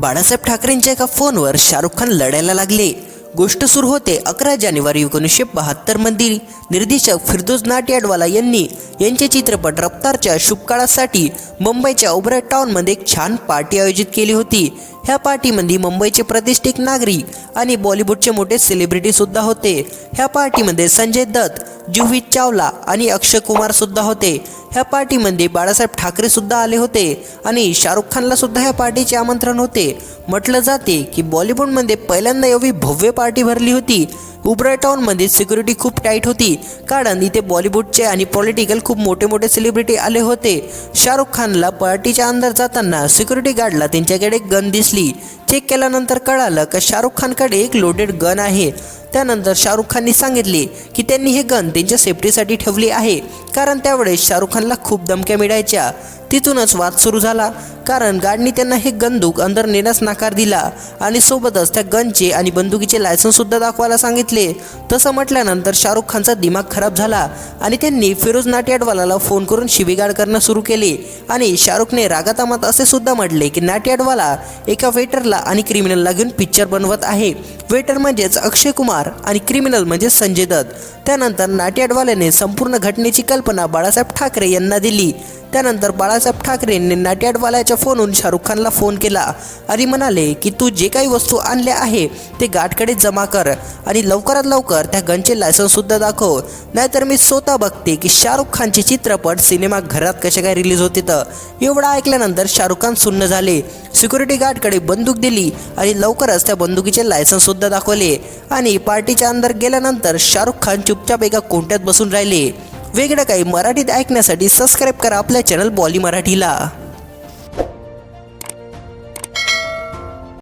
बाळासाहेब ठाकरेंच्या एका फोनवर शाहरुख खान लढायला लागले. गोष्ट सुरू होते अकरा जानेवारी एकोणीसशे बहात्तरमध्ये निर्देशक फिरदोज नाट्याडवाला यांनी यांचे चित्रपट रफ्तारच्या शुभकाळासाठी मुंबईच्या ओबरा टाउनमध्ये एक छान पार्टी आयोजित केली होती. ह्या पार्टीमध्ये मुंबईचे प्रतिष्ठित नागरिक आणि बॉलिवूडचे मोठे सेलिब्रिटी सुद्धा होते. ह्या पार्टीमध्ये संजय दत्त जुही चावला आणि अक्षय कुमार सुद्धा होते. ह्या पार्टीमध्ये बाळासाहेब ठाकरे सुद्धा आले होते आणि शाहरुख खानला सुद्धा ह्या पार्टीचे आमंत्रण होते. म्हटलं जाते की बॉलिवूडमध्ये पहिल्यांदा एवढी भव्य पार्टी भरली होती. उबरा टाउनमध्ये सिक्युरिटी खूप टाईट होती. कारण इथे बॉलिवूडचे आणि पॉलिटिकल खूप मोठे मोठे सेलिब्रिटी आले होते. शाहरुख खानला पार्टीच्या अंदर जाताना सिक्युरिटी गार्डला त्यांच्याकडे गन दिसली. चेक केल्यानंतर कळालं की शाहरुख खानकडे एक लोडेड गन आहे. त्यानंतर शाहरुख खानने सांगितले की त्यांनी हे गन त्यांच्या सेफ्टीसाठी ठेवले आहे. कारण त्यावेळेस शाहरुख खानला खूप धमक्या मिळायच्या. तिथूनच वाद सुरू झाला. कारण गार्डनी त्यांना हे बंदूक अंदर नेण्यास नकार दिला आणि सोबतच त्या गनचे आणि बंदुकीचे लायसन्स सुद्धा दाखवायला सांगितले. तसं म्हटल्यानंतर शाहरुख खानचा दिमाग खराब झाला आणि त्यांनी फिरोज नाट्याडवालाला फोन करून शिवीगाळ करणं सुरू केले. आणि शाहरुखने रागातामात असे सुद्धा म्हटले की नाटियाडवाला एका वेटरला आणि क्रिमिनलला घेऊन पिक्चर बनवत आहे. वेटर म्हणजेच अक्षय कुमार आणि क्रिमिनल म्हणजे संजय दत्त. त्यानंतर नाटियाडवाल्याने संपूर्ण घटनेची कल्पना बाळासाहेब ठाकरे यांना दिली. त्यानंतर बाळासाहेब ठाकरेंनी नाट्याडवाल्याच्या फोनहून शाहरुख खानला फोन केला. आणि म्हणाले की तू जे काही वस्तू आणल्या आहे ते गाठकडे जमा कर आणि लवकरात लवकर त्या गनचे लायसन्ससुद्धा दाखव. नाहीतर मी स्वतः बघते की शाहरुख खानचे चित्रपट सिनेमा घरात कसे काय रिलीज होते तर एवढं ऐकल्यानंतर शाहरुख खान सुन्न झाले. सिक्युरिटी गार्डकडे बंदूक दिली आणि लवकरच त्या बंदुकीचे लायसन्ससुद्धा दाखवले. आणि पार्टीच्या अंदर गेल्यानंतर शाहरुख खान चुपचाप एका कोणत्यात बसून राहिले. वेगळं काही मराठीत ऐकण्यासाठी सबस्क्राईब करा आपल्या चॅनल बॉली मराठीला